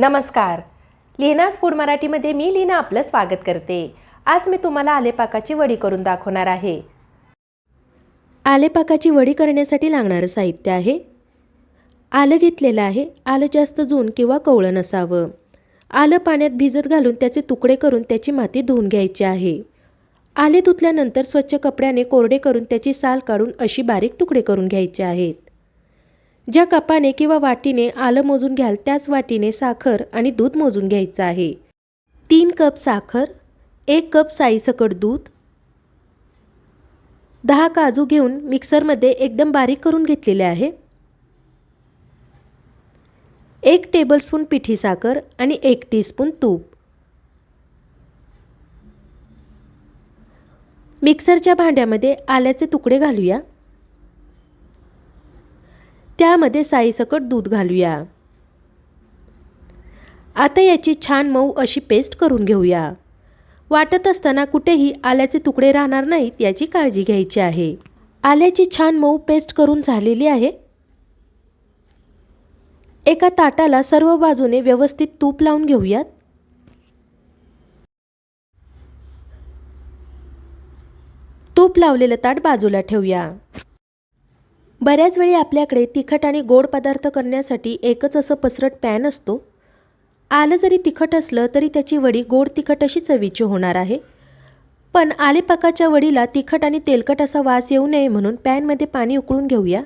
नमस्कार. लिहिनास फूड मराठीमध्ये मी लीना आपलं स्वागत करते. आज मी तुम्हाला आलेपाकाची वडी करून दाखवणार आहे. आलेपाकाची वडी करण्यासाठी लागणारं साहित्य आहे. आलं घेतलेलं आहे आलं जास्त जून किंवा कवळं नसावं. आलं पाण्यात भिजत घालून त्याचे तुकडे करून त्याची माती धुवून घ्यायची आहे. आले धुतल्यानंतर स्वच्छ कपड्याने कोरडे करून त्याची साल काढून अशी बारीक तुकडे करून घ्यायचे आहेत. ज्या कपाने किंवा वाटीने आलं मोजून घ्याल त्याच वाटीने साखर आणि दूध मोजून घ्यायचं आहे. तीन कप साखर एक कप साईसकट दूध दहा काजू घेऊन मिक्सरमध्ये एकदम बारीक करून घेतलेले आहे. एक टेबलस्पून पिठी साखर आणि एक टीस्पून तूप. मिक्सरच्या भांड्यामध्ये आल्याचे तुकडे घालूया. त्यामध्ये साईसकट दूध घालूया. आता याची छान मऊ अशी पेस्ट करून घेऊया. वाटत असताना कुठेही आल्याचे तुकडे राहणार नाहीत याची काळजी घ्यायची आहे. आल्याची छान मऊ पेस्ट करून झालेली आहे. एका ताटाला सर्व बाजूने व्यवस्थित तूप लावून घेऊयात. तूप लावलेलं ताट बाजूला ठेवूया. बऱ्याच वेळी आपल्याकडे तिखट आणि गोड पदार्थ करण्यासाठी एकच असं पसरट पॅन असतो. आलं जरी तिखट असलं तरी त्याची वडी गोड तिखट अशी चवीची होणार आहे. पण आलेपाकाच्या वडीला तिखट आणि तेलकट असा वास येऊ नये म्हणून पॅनमध्ये पाणी उकळून घेऊया.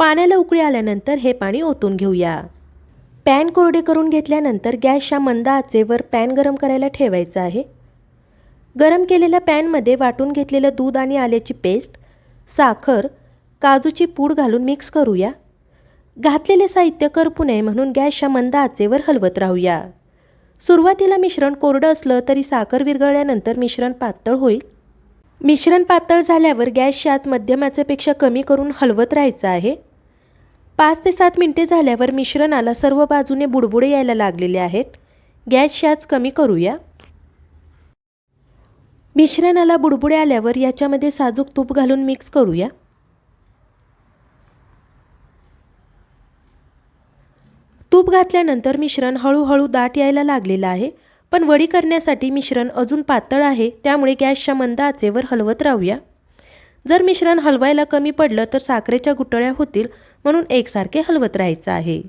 पाण्याला उकळी आल्यानंतर हे पाणी ओतून घेऊया. पॅन कोरडे करून घेतल्यानंतर गॅसच्या मंद आचेवर पॅन गरम करायला ठेवायचं आहे. गरम केलेल्या पॅनमध्ये वाटून घेतलेलं दूध आणि आल्याची पेस्ट साखर काजूची पूड घालून मिक्स करूया. घातलेले साहित्य करपू नये म्हणून गॅसच्या मंद आचेवर हलवत राहूया. सुरुवातीला मिश्रण कोरडं असलं तरी साखर विरघळल्यानंतर मिश्रण पातळ होईल. मिश्रण पातळ झाल्यावर गॅसच्या आत मध्यमाचेपेक्षा कमी करून हलवत राहायचं आहे. पाच ते सात मिनटे झाल्यावर मिश्रणाला सर्व बाजूने बुडबुडे यायला लागलेले आहेत. गॅसची आच कमी करूया. मिश्रणाला बुडबुडे आल्यावर याच्यामध्ये साजूक तूप घालून मिक्स करूया. तूप घातल्यानंतर मिश्रण हळूहळू दाट यायला लागलेलं आहे पण वडी करण्यासाठी मिश्रण अजून पातळ आहे त्यामुळे गॅसच्या मंद आचेवर हलवत राहूया. जर मिश्रण हलवायला कमी पडलं तर साखरेच्या गुटळ्या होतील म्हणून एकसारखे हलवत राहायचं आहे.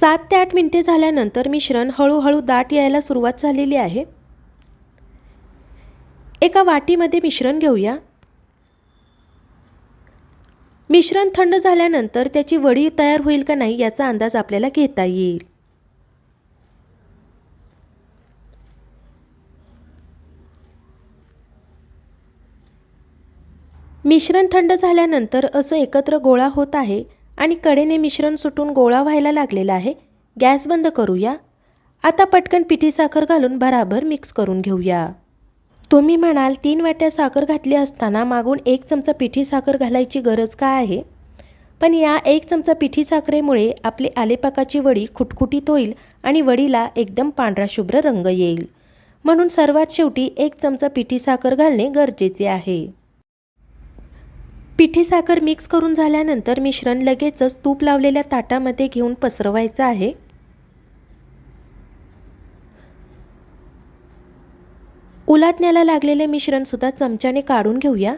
सात ते आठ मिनटे झाल्यानंतर मिश्रण हळूहळू दाट यायला सुरुवात झालेली आहे. एका वाटीमध्ये मिश्रण घेऊया. मिश्रण थंड झाल्यानंतर त्याची वडी तयार होईल का नाही याचा अंदाज आपल्याला घेता येईल. मिश्रण थंड झाल्यानंतर असं एकत्र गोळा होत आहे आणि कडेने मिश्रण सुटून गोळा व्हायला लागलेला आहे. गॅस बंद करूया. आता पटकन पिठी साखर घालून भराभर मिक्स करून घेऊया. तुम्ही म्हणाल तीन वाट्या साखर घातली असताना मागून एक चमचा पिठी साखर घालायची गरज काय आहे? पण या एक चमचा पिठी साखरेमुळे आपली आलेपाकाची वडी खुटखुटीत होईल आणि वडीला एकदम पांढरा शुभ्र रंग येईल. म्हणून सर्वात शेवटी एक चमचा पिठी साखर घालणे गरजेचे आहे. पिठी साखर मिक्स करून झाल्यानंतर मिश्रण लगेचच तूप लावलेल्या ताटामध्ये घेऊन पसरवायचं आहे. उलाटण्याला लागलेले मिश्रणसुद्धा चमच्याने काढून घेऊया.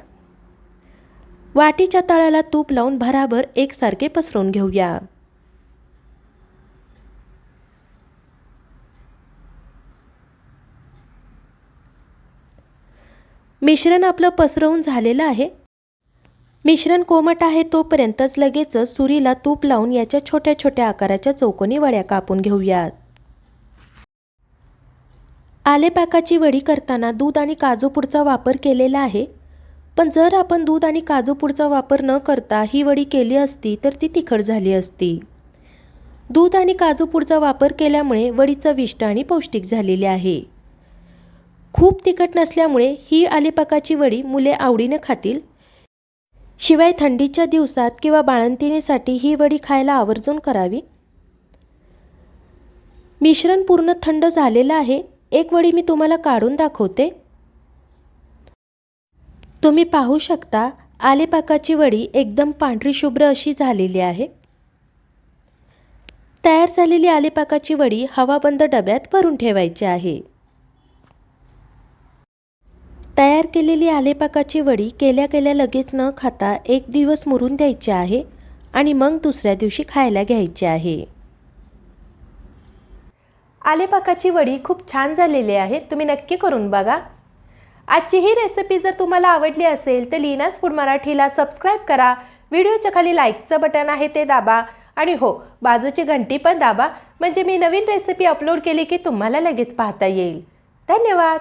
वाटीच्या तळाला तूप लावून भराभर एकसारखे पसरवून घेऊया. मिश्रण आपलं पसरवून झालेलं आहे. मिश्रण कोमट आहे तोपर्यंतच लगेचच सुरीला तूप लावून याच्या छोट्या छोट्या आकाराच्या चौकोनी वड्या कापून घेऊयात. आलेपाकाची वडी करताना दूध आणि काजूपुडचा वापर केलेला आहे. पण जर आपण दूध आणि काजूपूडचा वापर न करता ही वडी केली असती तर ती तिखट झाली असती. दूध आणि काजूपुडचा वापर केल्यामुळे वडी चविष्ट आणि पौष्टिक झालेली आहे. खूप तिखट नसल्यामुळे ही आलेपाकाची वडी मुले आवडीनं खातील. शिवाय थंडीच्या दिवसात किंवा बाळंतिणीसाठी ही वडी खायला आवर्जून करावी. मिश्रण पूर्ण थंड झालेलं आहे. एक वडी मी तुम्हाला काढून दाखवते. तुम्ही पाहू शकता आलेपाकाची वडी एकदम पांढरी शुभ्र अशी झालेली आहे. तयार झालेली आलेपाकाची वडी हवाबंद डब्यात भरून ठेवायची आहे. तयार केलेली आलेपाकाची वडी केल्या केल्या लगेच न खाता एक दिवस मुरून द्यायची आहे आणि मग दुसऱ्या दिवशी खायला घ्यायची आहे. आलेपाकाची वडी खूप छान झालेली आहे. तुम्ही नक्की करून बघा. आजची ही रेसिपी जर तुम्हाला आवडली असेल तर लीनाच फूड मराठीला सबस्क्राईब करा. व्हिडिओच्या खाली लाईकचं बटन आहे ते दाबा. आणि हो बाजूची घंटी पण दाबा. म्हणजे मी नवीन रेसिपी अपलोड केली की तुम्हाला लगेच पाहता येईल. धन्यवाद!